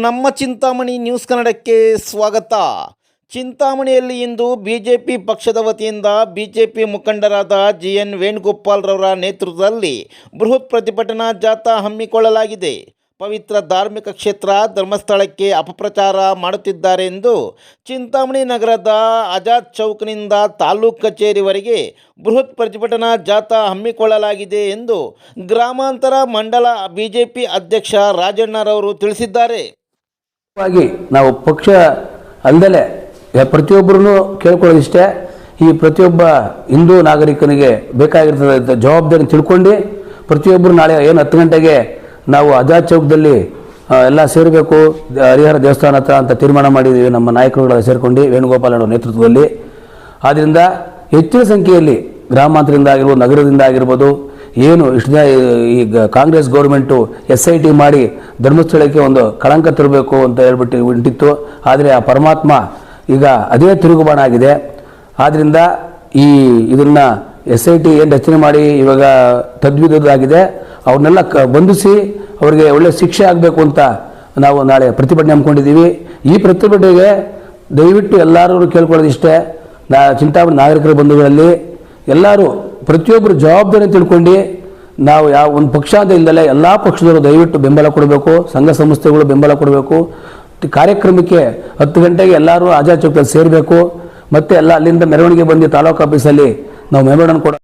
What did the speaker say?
ನಮ್ಮ ಚಿಂತಾಮಣಿ ನ್ಯೂಸ್ ಕನ್ನಡಕ್ಕೆ ಸ್ವಾಗತ. ಚಿಂತಾಮಣಿಯಲ್ಲಿ ಇಂದು ಬಿಜೆಪಿ ಪಕ್ಷದ ವತಿಯಿಂದ ಬಿಜೆಪಿ ಮುಖಂಡರಾದ ಜಿ ಎನ್ ವೇಣುಗೋಪಾಲ್ರವರ ನೇತೃತ್ವದಲ್ಲಿ ಬೃಹತ್ ಪ್ರತಿಭಟನಾ ಜಾಥಾ ಹಮ್ಮಿಕೊಳ್ಳಲಾಗಿದೆ. ಪವಿತ್ರ ಧಾರ್ಮಿಕ ಕ್ಷೇತ್ರ ಧರ್ಮಸ್ಥಳಕ್ಕೆ ಅಪಪ್ರಚಾರ ಮಾಡುತ್ತಿದ್ದಾರೆ ಎಂದು ಚಿಂತಾಮಣಿ ನಗರದ ಆಜಾದ್ ಚೌಕ್ನಿಂದ ತಾಲೂಕು ಕಚೇರಿವರೆಗೆ ಬೃಹತ್ ಪ್ರತಿಭಟನಾ ಜಾಥಾ ಹಮ್ಮಿಕೊಳ್ಳಲಾಗಿದೆ ಎಂದು ಗ್ರಾಮಾಂತರ ಮಂಡಲ ಬಿಜೆಪಿ ಅಧ್ಯಕ್ಷ ರಾಜಣ್ಣರವರು ತಿಳಿಸಿದ್ದಾರೆ. ವಾಗಿ ನಾವು ಪಕ್ಷ ಅಲ್ಲದಲೇ ಪ್ರತಿಯೊಬ್ಬರೂ ಕೇಳ್ಕೊಳ್ಳೋದಿಷ್ಟೇ, ಈ ಪ್ರತಿಯೊಬ್ಬ ಹಿಂದೂ ನಾಗರಿಕನಿಗೆ ಬೇಕಾಗಿರ್ತದ ಜವಾಬ್ದಾರಿ ತಿಳ್ಕೊಂಡು ಪ್ರತಿಯೊಬ್ಬರು ನಾಳೆ ಏನು ಹತ್ತು ಗಂಟೆಗೆ ನಾವು ಆಜಾದ್ ಚೌಕದಲ್ಲಿ ಎಲ್ಲ ಸೇರಬೇಕು, ಹರಿಹರ ದೇವಸ್ಥಾನ ಹತ್ರ ಅಂತ ತೀರ್ಮಾನ ಮಾಡಿದ್ದೀವಿ ನಮ್ಮ ನಾಯಕರುಗಳೆಲ್ಲ ಸೇರಿಕೊಂಡು ವೇಣುಗೋಪಾಲ್ ಅವರ ನೇತೃತ್ವದಲ್ಲಿ. ಆದ್ದರಿಂದ ಹೆಚ್ಚಿನ ಸಂಖ್ಯೆಯಲ್ಲಿ ಗ್ರಾಮಾಂತರದಿಂದ ಆಗಿರ್ಬೋದು, ನಗರದಿಂದ ಆಗಿರ್ಬೋದು ಏನು ಇಷ್ಟು ಈಗ Congress government S I T ಮಾಡಿ ಧರ್ಮಸ್ಥಳಕ್ಕೆ ಒಂದು ಕಳಂಕ ತರಬೇಕು ಅಂತ ಹೇಳ್ಬಿಟ್ಟು ಹೊಂಟಿತ್ತು. ಆದರೆ ಆ ಪರಮಾತ್ಮ ಈಗ ಅದೇ ತಿರುಗುಬಾಣ ಆಗಿದೆ. ಆದ್ದರಿಂದ ಈ ಇದನ್ನು ಎಸ್ ಐ ಟಿ ಏನು ರಚನೆ ಮಾಡಿ ಇವಾಗ ತದ್ವಿಧದಾಗಿದೆ ಅವ್ರನ್ನೆಲ್ಲ ಕ ಬಂಧಿಸಿ ಅವರಿಗೆ ಒಳ್ಳೆ ಶಿಕ್ಷೆ ಆಗಬೇಕು ಅಂತ ನಾವು ನಾಳೆ ಪ್ರತಿಭಟನೆ ಹಮ್ಮಿಕೊಂಡಿದ್ದೀವಿ. ಈ ಪ್ರತಿಭಟನೆಗೆ ದಯವಿಟ್ಟು ಎಲ್ಲರೂ ಕೇಳ್ಕೊಳ್ಳೋದಿಷ್ಟೇ. ನಾ ಚಿಂತಾಮಣಿ ನಾಗರಿಕರ ಬಂಧುಗಳಲ್ಲಿ ಎಲ್ಲರೂ ಪ್ರತಿಯೊಬ್ಬರು ಜವಾಬ್ದಾರಿ ತಿಳ್ಕೊಂಡು ನಾವು ಯಾವ ಒಂದು ಪಕ್ಷ ಇಲ್ಲದಲ್ಲೇ ಎಲ್ಲ ಪಕ್ಷದವರು ದಯವಿಟ್ಟು ಬೆಂಬಲ ಕೊಡಬೇಕು, ಸಂಘ ಸಂಸ್ಥೆಗಳು ಬೆಂಬಲ ಕೊಡಬೇಕು, ಕಾರ್ಯಕ್ರಮಕ್ಕೆ ಹತ್ತು ಗಂಟೆಗೆ ಎಲ್ಲರೂ ಆಜಾದ್ ಚೌಕದಲ್ಲಿ ಸೇರಬೇಕು, ಮತ್ತೆ ಎಲ್ಲ ಅಲ್ಲಿಂದ ಮೆರವಣಿಗೆ ಬಂದು ತಾಲೂಕು ಆಫೀಸಲ್ಲಿ ನಾವು ಮೆಮೊರನ್ನು ಕೊಡ